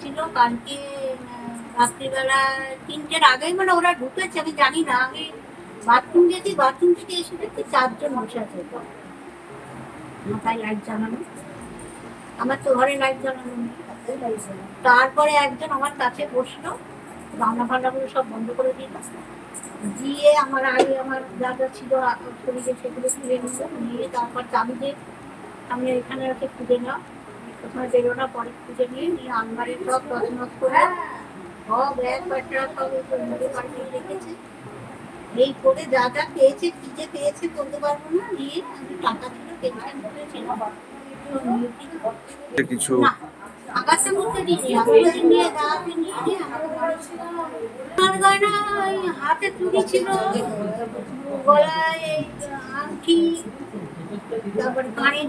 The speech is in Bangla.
ছিল কালকে, রাত্রিবেলা তিনটের আগে মানে ওরা ঢুকেছে, আমি জানি না আগে বাথরুম যেতে বাথরুম থেকে এসে দেখতে চারজন বসে আছে মাথায় লাইট জ্বালানো। আমার তো ঘরে লাইট জ্বালানো। তারপরে একজন আমার কাছে বসল, রান্না ফান্নাগুলো সব বন্ধ করে দিল। দিয়ে আমার আগে আমার যা যা ছিল শরীরে সেগুলো তুলে নিল, নিয়ে তারপর চাবি দিয়ে আমি এখানে রাখে খুঁজে নাও। প্রথমে বেরো না, পরে খুঁজে নিয়ে নিয়ে আলমারি সব তছনছ করে, সব এক বাচ্চা সব মুড়ে পাঠিয়ে রেখেছে। এই করে যা যা পেয়েছে, কি যে পেয়েছে বলতে পারব না, নিয়ে আমি টাকা কিছু হাতে চুড়ি ছিল গলায় আংটি তারপর কানে